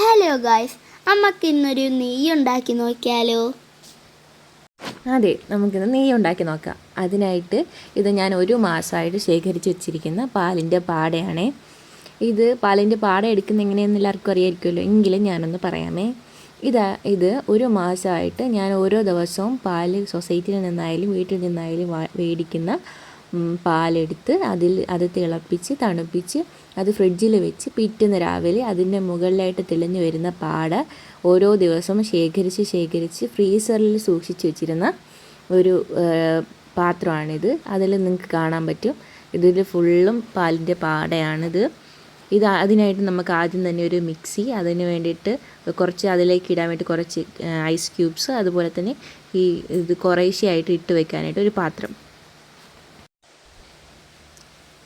Hello guys നമുക്ക് ഇന്നൊരു നെയ്യ് ഉണ്ടാക്കി നോക്കിയാലോ? അതെ നമുക്കിന്ന് നെയ്യ് ഉണ്ടാക്കി നോക്കാം. അതിനായിട്ട് ഇത് ഞാൻ ഒരു മാസമായിട്ട് ശേഖരിച്ച് വെച്ചിരിക്കുന്ന പാലിന്റെ പാടയാണ്. ഇത് പാലിന്റെ പാട എടുക്കുന്ന എങ്ങനെയെന്ന് എല്ലാവർക്കും അറിയായിരിക്കുമല്ലോ. എങ്കിലും ഞാനൊന്ന് പറയാമേ. ഇതാ ഇത് ഒരു മാസമായിട്ട് ഞാൻ ഓരോ ദിവസവും പാൽ സൊസൈറ്റിയിൽ നിന്നായാലും വീട്ടിൽ നിന്നായാലും മേടിക്കുന്ന പാലെടുത്ത് അതിൽ അത് തിളപ്പിച്ച് തണുപ്പിച്ച് അത് ഫ്രിഡ്ജിൽ വെച്ച് പിറ്റേന്ന് രാവിലെ അതിന്റെ മുകളിലായിട്ട് തെളിഞ്ഞു വരുന്ന പാട ഓരോ ദിവസവും ശേഖരിച്ച് ശേഖരിച്ച് ഫ്രീസറിൽ സൂക്ഷിച്ച് വെച്ചിരുന്ന ഒരു പാത്രമാണിത്. അതിൽ നിങ്ങൾക്ക് കാണാൻ പറ്റും. ഇതിൽ ഫുള്ളും പാലിന്റെ പാടയാണിത്. ഇത് അതിനായിട്ട് നമുക്ക് ആദ്യം തന്നെ ഒരു മിക്സി അതിന് വേണ്ടിയിട്ട് കുറച്ച് അതിലേക്ക് ഇടാൻ വേണ്ടി കുറച്ച് ഐസ് ക്യൂബ്സ് അതുപോലെ തന്നെ ഈ ഇത് കുറേശ്ശെയായിട്ട് ഇട്ട് വെക്കാനായിട്ട് ഒരു പാത്രം.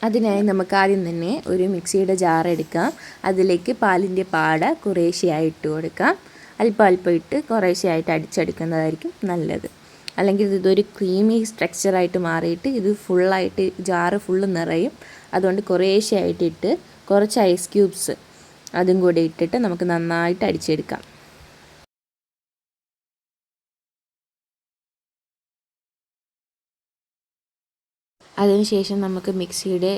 അതിനായി നമുക്ക് ആദ്യം തന്നെ ഒരു മിക്സിയുടെ ജാർ എടുക്കാം. അതിലേക്ക് പാലിന്റെ പാട കുറേശ്ശെയായി ഇട്ട് കൊടുക്കാം. അല്പം അല്പം ഇട്ട് കുറേശ്ശെയായിട്ട് അടിച്ചെടുക്കുന്നതായിരിക്കും നല്ലത്. അല്ലെങ്കിൽ ഇതൊരു ക്രീമി സ്ട്രക്ചറായിട്ട് മാറിയിട്ട് ഇത് ഫുള്ളായിട്ട് ജാറ് ഫുള്ള് നിറയും. അതുകൊണ്ട് കുറേശ്ശെയായിട്ട് ഇട്ട് കുറച്ച് ഐസ് ക്യൂബ്സ് അതും കൂടി ഇട്ടിട്ട് നമുക്ക് നന്നായിട്ട് അടിച്ചെടുക്കാം. അതിനുശേഷം നമുക്ക് മിക്സിയുടെ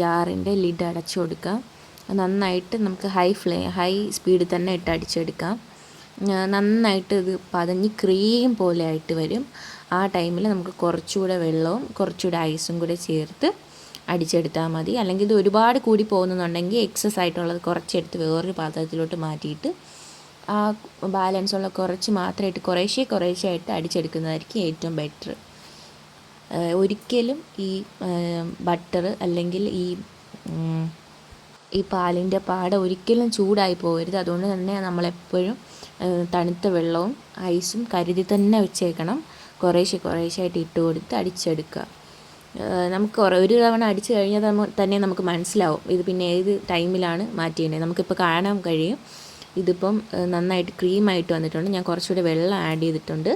ജാറിന്റെ ലിഡ് അടച്ചു കൊടുക്കാം. നന്നായിട്ട് നമുക്ക് ഹൈ ഫ്ലേ ഹൈ സ്പീഡിൽ തന്നെ ഇട്ട് അടിച്ചെടുക്കാം. നന്നായിട്ട് ഇത് പതഞ്ഞ് ക്രീം പോലെ ആയിട്ട് വരും. ആ ടൈമിൽ നമുക്ക് കുറച്ചുകൂടെ വെള്ളവും കുറച്ചുകൂടെ ഐസും കൂടെ ചേർത്ത് അടിച്ചെടുത്താൽ മതി. അല്ലെങ്കിൽ ഇത് ഒരുപാട് കൂടി പോകുന്നുണ്ടെങ്കിൽ എക്സസ് ആയിട്ടുള്ളത് കുറച്ചെടുത്ത് വേറൊരു പാത്രത്തിലോട്ട് മാറ്റിയിട്ട് ആ ബാലൻസ് ഉള്ള കുറച്ച് മാത്രമായിട്ട് കുറേശ്ശേ കുറേശ്ശെ ആയിട്ട് അടിച്ചെടുക്കുന്നതായിരിക്കും ഏറ്റവും ബെറ്റർ ഒരിക്കലും ഈ ബട്ടർ അല്ലെങ്കിൽ ഈ ഈ പാലിന്റെ പാട ഒരിക്കലും ചൂടായി പോകരുത്. അതുകൊണ്ട് തന്നെ നമ്മളെപ്പോഴും തണുത്ത വെള്ളവും ഐസും കരുതി തന്നെ വെച്ചേക്കണം. കുറേശ്ശെ കുറേശ്ശായിട്ട് ഇട്ട് കൊടുത്ത് അടിച്ചെടുക്കുക. നമുക്ക് ഒരു തവണ അടിച്ചു കഴിഞ്ഞാൽ തന്നെ നമുക്ക് മനസ്സിലാവും ഇത് പിന്നെ ഏത് ടൈമിലാണ് മാറ്റിയേണ്ടത് നമുക്കിപ്പോൾ കാണാൻ കഴിയും. ഇതിപ്പം നന്നായിട്ട് ക്രീമായിട്ട് വന്നിട്ടുണ്ട്. ഞാൻ കുറച്ചുകൂടി വെള്ളം ആഡ് ചെയ്തിട്ടുണ്ട്.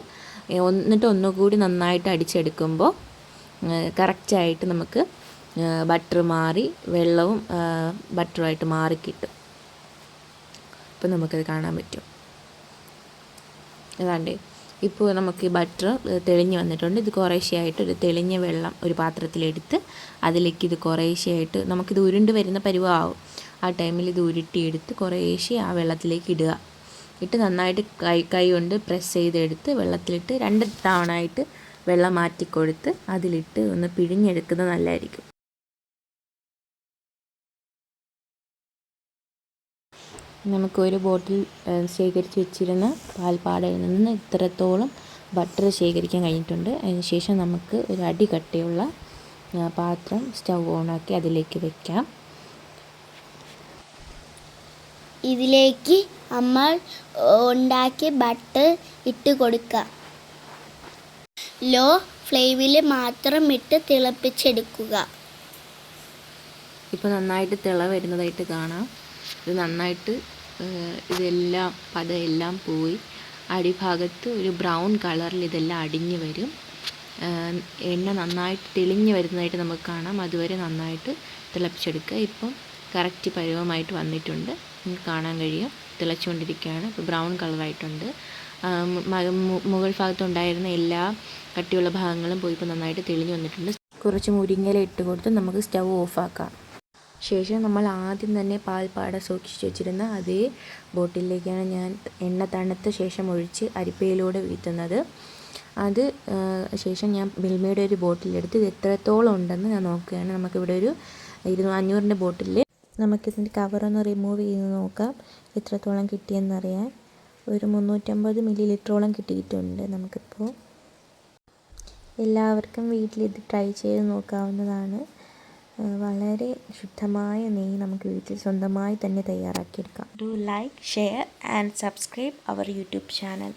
എന്നിട്ട് ഒന്നുകൂടി നന്നായിട്ട് അടിച്ചെടുക്കുമ്പോൾ കറക്റ്റായിട്ട് നമുക്ക് ബട്ടർ മാറി വെള്ളവും ബട്ടറുമായിട്ട് മാറി കിട്ടും. അപ്പം നമുക്കത് കാണാൻ പറ്റും. അതാണ്ടേ ഇപ്പോൾ നമുക്ക് ഈ ബട്ടർ തെളിഞ്ഞ് വന്നിട്ടുണ്ട്. ഇത് കുറേശ്ശെയായിട്ട് ഒരു തെളിഞ്ഞ വെള്ളം ഒരു പാത്രത്തിലെടുത്ത് അതിലേക്ക് ഇത് കുറേശ്ശെയായിട്ട് നമുക്കിത് ഉരുണ്ട് വരുന്ന പരിവാവും. ആ ടൈമിൽ ഇത് ഉരുട്ടിയെടുത്ത് കുറേശ്ശെ ആ വെള്ളത്തിലേക്ക് ഇടുക. ഇട്ട് നന്നായിട്ട് കൈ കൈ കൊണ്ട് പ്രസ് ചെയ്തെടുത്ത് വെള്ളത്തിലിട്ട് രണ്ട് തവണ ആയിട്ട് വെള്ളം മാറ്റിക്കൊടുത്ത് അതിലിട്ട് ഒന്ന് പിഴിഞ്ഞെടുക്കുന്നത് നല്ലതായിരിക്കും. നമുക്ക് ഒരു ബോട്ടിൽ ശേഖരിച്ച് വെച്ചിരുന്ന പാൽപ്പാടയിൽ നിന്ന് ഇത്രത്തോളം ബട്ടർ ശേഖരിക്കാൻ കഴിഞ്ഞിട്ടുണ്ട്. അതിന് ശേഷം നമുക്ക് ഒരു അടി കട്ടിയുള്ള പാത്രം സ്റ്റൗ ഓണാക്കി അതിലേക്ക് വെക്കാം. ഇതിലേക്ക് നമ്മൾ ഉണ്ടാക്കിയ ബട്ടർ ഇട്ട് കൊടുക്കുക ലോ ഫ്ലെയിമിൽ മാത്രം ഇട്ട് തിളപ്പിച്ചെടുക്കുക. ഇപ്പോൾ നന്നായിട്ട് തിള വരുന്നതായിട്ട് കാണാം. ഇത് നന്നായിട്ട് ഇതെല്ലാം പതയെല്ലാം പോയി. അടിഭാഗത്ത് ഒരു ബ്രൗൺ കളറിൽ ഇതെല്ലാം അടിഞ്ഞു വരും. എണ്ണ നന്നായിട്ട് തെളിഞ്ഞു വരുന്നതായിട്ട് നമുക്ക് കാണാം. അതുവരെ നന്നായിട്ട് തിളപ്പിച്ചെടുക്കുക. ഇപ്പം കറക്റ്റ് പരുവമായിട്ട് വന്നിട്ടുണ്ട്. നിങ്ങൾക്ക് കാണാൻ കഴിയും. തിളച്ചുകൊണ്ടിരിക്കുകയാണ്. ഇപ്പോൾ ബ്രൗൺ കളറായിട്ടുണ്ട്. മുകൾ ഭാഗത്തുണ്ടായിരുന്ന എല്ലാ കട്ടിയുള്ള ഭാഗങ്ങളും പോയി ഇപ്പോൾ നന്നായിട്ട് തെളിഞ്ഞ് വന്നിട്ടുണ്ട്. കുറച്ച് മുരിങ്ങയില ഇട്ട് കൊടുത്ത് നമുക്ക് സ്റ്റൗ ഓഫാക്കാം ശേഷം നമ്മൾ ആദ്യം തന്നെ പാൽപ്പാട സൂക്ഷിച്ച് വെച്ചിരുന്ന അതേ ബോട്ടിലേക്കാണ് ഞാൻ എണ്ണ തണുത്ത ശേഷം ഒഴിച്ച് അരിപ്പയിലൂടെ വീഴ്ത്തുന്നത് അത് ശേഷം ഞാൻ മിൽമയുടെ ഒരു ബോട്ടിലെടുത്ത് ഇത് എത്രത്തോളം ഉണ്ടെന്ന് ഞാൻ നോക്കുകയാണ്. നമുക്കിവിടെ ഒരു ഇരുന്നൂ അഞ്ഞൂറിന്റെ ബോട്ടിൽ നമുക്കിതിന്റെ കവറൊന്ന് റിമൂവ് ചെയ്ത് നോക്കാം. എത്രത്തോളം കിട്ടിയെന്നറിയാൻ. ഒരു മുന്നൂറ്റമ്പത് മില്ലി ലിറ്ററോളം കിട്ടിയിട്ടുണ്ട് നമുക്കിപ്പോൾ. എല്ലാവർക്കും വീട്ടിൽ ഇത് ട്രൈ ചെയ്ത് നോക്കാവുന്നതാണ്. വളരെ ശുദ്ധമായ നെയ്യ് നമുക്ക് വീട്ടിൽ സ്വന്തമായി തന്നെ തയ്യാറാക്കിയെടുക്കാം. Do like share and subscribe our YouTube channel